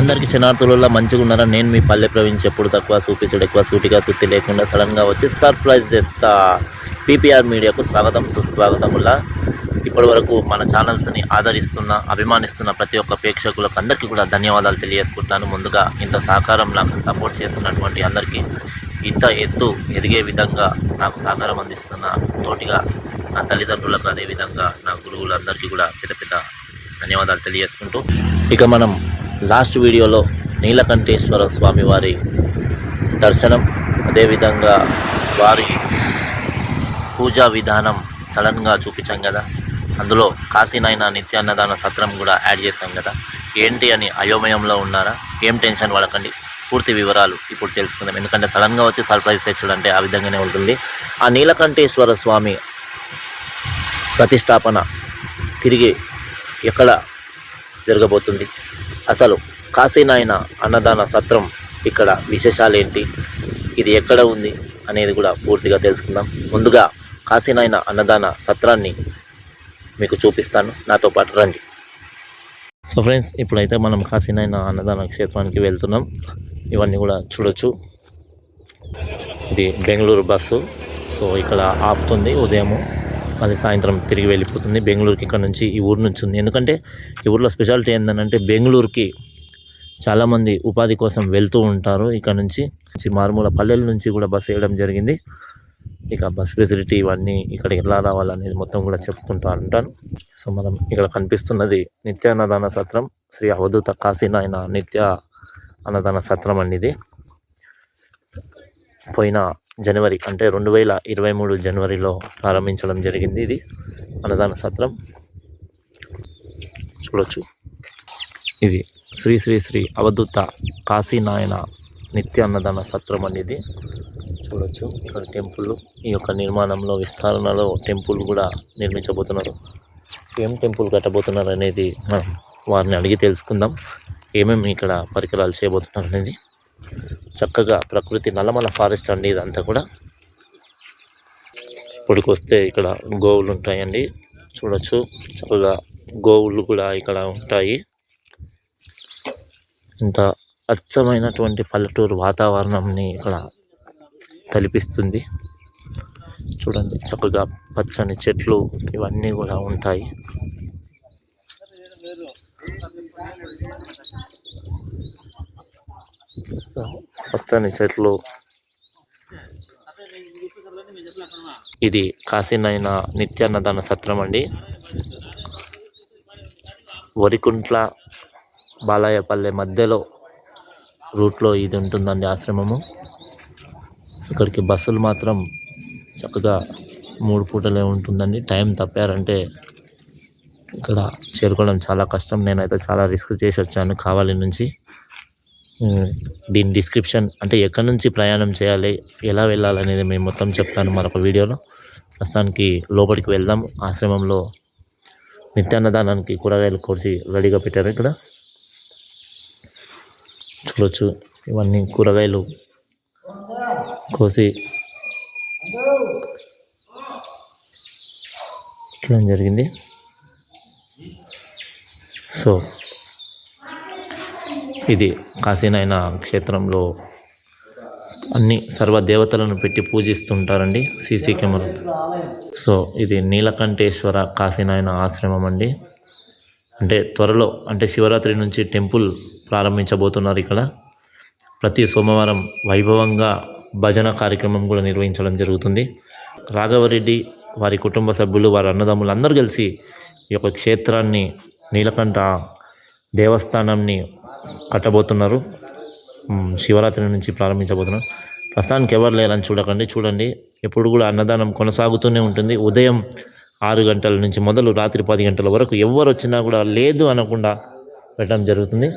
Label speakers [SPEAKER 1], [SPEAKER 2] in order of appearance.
[SPEAKER 1] అందరికీ క్షణార్థులలో మంచిగా ఉన్నారా నేను మీ పల్లె ప్రవీణ్ ఎప్పుడు తక్కువ చూపించడు ఎక్కువ సూటిగా సుత్తి లేకుండా సడన్గా వచ్చి సర్ప్రైజ్ చేస్తా పీపీఆర్ మీడియాకు స్వాగతం సుస్వాగతములా ఇప్పటి వరకు మన ఛానల్స్ని ఆదరిస్తున్న అభిమానిస్తున్న ప్రతి ఒక్క ప్రేక్షకులకు అందరికీ కూడా ధన్యవాదాలు తెలియజేసుకుంటున్నాను. ముందుగా ఇంత సహకారం నాకు సపోర్ట్ చేస్తున్నటువంటి అందరికీ ఇంత ఎత్తు ఎదిగే విధంగా నాకు సహకారం అందిస్తున్న తోటిగా నా తల్లిదండ్రులకు అదేవిధంగా నా గురువులందరికీ కూడా పెద్ద పెద్ద ధన్యవాదాలు తెలియజేసుకుంటూ. ఇక మనం లాస్ట్ వీడియోలో నీలకంఠేశ్వర స్వామి వారి దర్శనం. అదేవిధంగా వారి పూజా విధానం సడన్గా చూపించాం కదా. అందులో కాశీనాయన నిత్యాన్నదాన సత్రం కూడా యాడ్ చేశాం కదా. ఏంటి అని అయోమయంలో ఉన్నారా? ఏం టెన్షన్ పడకండి. పూర్తి వివరాలు ఇప్పుడు తెలుసుకుందాం. ఎందుకంటే సడన్గా వచ్చి సర్ప్రైజ్ తెచ్చుడు ఆ విధంగానే ఉంటుంది. ఆ నీలకంఠేశ్వర స్వామి ప్రతిష్టాపన తిరిగి ఎక్కడ జరగబోతుంది? అసలు కాశీనాయన అన్నదాన సత్రం ఇక్కడ విశేషాలు ఏంటి ఇది ఎక్కడ ఉంది అనేది కూడా పూర్తిగా తెలుసుకుందాం. ముందుగా కాశీనాయన అన్నదాన సత్రాన్ని మీకు చూపిస్తాను. నాతో పాటు రండి. సో ఫ్రెండ్స్ ఇప్పుడైతే మనం కాశీనాయన అన్నదాన క్షేత్రానికి వెళ్తున్నాం. ఇవన్నీ కూడా చూడొచ్చు. ఇది బెంగళూరు బస్సు. సో ఇక్కడ ఆపుతుంది ఉదయము. అది సాయంత్రం తిరిగి వెళ్ళిపోతుంది. బెంగళూరుకి ఇక్కడ నుంచి ఈ ఊరు నుంచి ఉంది. ఎందుకంటే ఈ ఊర్లో స్పెషాలిటీ ఏంటంటే బెంగళూరుకి చాలామంది ఉపాధి కోసం వెళ్తూ ఉంటారు. ఇక్కడ నుంచి మారుమూల పల్లెల నుంచి కూడా బస్సు వేయడం జరిగింది. ఇక బస్ ఫెసిలిటీ ఇవన్నీ ఇక్కడ ఎలా రావాలనేది మొత్తం కూడా చెప్పుకుంటూ ఉంటాను. సో మనం ఇక్కడ కనిపిస్తున్నది నిత్య అన్నదాన సత్రం. శ్రీ అవధూత కాశీనాయన నిత్య అన్నదాన సత్రం అండి ఇది. పోయిన జనవరి అంటే రెండు వేల ఇరవై మూడు జనవరిలో ప్రారంభించడం జరిగింది. ఇది అన్నదాన సత్రం. చూడొచ్చు. ఇది శ్రీ శ్రీ శ్రీ అవధూత కాశీనాయన నిత్య అన్నదాన సత్రం అనేది. చూడొచ్చు. ఇక్కడ టెంపుల్ ఈ యొక్క నిర్మాణంలో విస్తరణలో టెంపుల్ కూడా నిర్మించబోతున్నారు. ఏం టెంపుల్ కట్టబోతున్నారు అనేది మనం వారిని అడిగి తెలుసుకుందాం. ఏమేమి ఇక్కడ పరికరాలు చేయబోతున్నారు అనేది. చక్కగా ప్రకృతి నల్లమల ఫారెస్ట్ అండి ఇదంతా కూడా. ఇప్పటికొస్తే ఇక్కడ గోవులు ఉంటాయండి. చూడొచ్చు. చక్కగా గోవులు కూడా ఇక్కడ ఉంటాయి. ఇంత అచ్చమైనటువంటి పల్లెటూరు వాతావరణంని ఇక్కడ తలిపిస్తుంది. చూడండి. చక్కగా పచ్చని చెట్లు ఇవన్నీ కూడా ఉంటాయి. పచ్చని చెట్లు. ఇది కాశీనైన నిత్యాన్నదాన సత్రం అండి. వరికుంట్ల బాలాయపల్లె మధ్యలో రూట్లో ఇది ఉంటుందండి ఆశ్రమము. ఇక్కడికి బస్సులు మాత్రం చక్కగా మూడు పూటలే ఉంటుందండి. టైం తప్పారంటే ఇక్కడ చేరుకోవడం చాలా కష్టం. నేనైతే చాలా రిస్క్ చేసి వచ్చాను కావాలి నుంచి. దీని డిస్క్రిప్షన్ అంటే ఎక్కడి నుంచి ప్రయాణం చేయాలి ఎలా వెళ్ళాలనేది మేము మొత్తం చెప్తాను మరొక వీడియోలో. ప్రస్తుతానికి లోపలికి వెళ్దాం. ఆశ్రమంలో నిత్యాన్నదానానికి కూరగాయలు కోసి రెడీగా పెట్టారు ఇక్కడ. చూడొచ్చు. ఇవన్నీ కూరగాయలు కోసి ఇట్లా జరిగింది. సో ఇది కాశీనాయన క్షేత్రంలో అన్ని సర్వ దేవతలను పెట్టి పూజిస్తుంటారండి సీసీ కెమెరా. సో ఇది నీలకంఠేశ్వర కాశీనాయన ఆశ్రమం అండి. అంటే త్వరలో అంటే శివరాత్రి నుంచి టెంపుల్ ప్రారంభించబోతున్నారు ఇక్కడ. ప్రతి సోమవారం వైభవంగా భజన కార్యక్రమం కూడా నిర్వహించడం జరుగుతుంది. రాఘవరెడ్డి వారి కుటుంబ సభ్యులు వారి అన్నదమ్ములు అందరూ కలిసి ఈ యొక్క క్షేత్రాన్ని నీలకంఠ దేవస్థానంని కట్టబోతున్నారు. శివరాత్రి నుంచి ప్రారంభించబోతున్నారు. ప్రస్తుతానికి ఎవరు లేరని చూడకండి. చూడండి ఎప్పుడు కూడా అన్నదానం కొనసాగుతూనే ఉంటుంది. ఉదయం ఆరు గంటల నుంచి మొదలు రాత్రి పది గంటల వరకు ఎవరు వచ్చినా కూడా లేదు అనకుండా పెట్టడం జరుగుతుంది.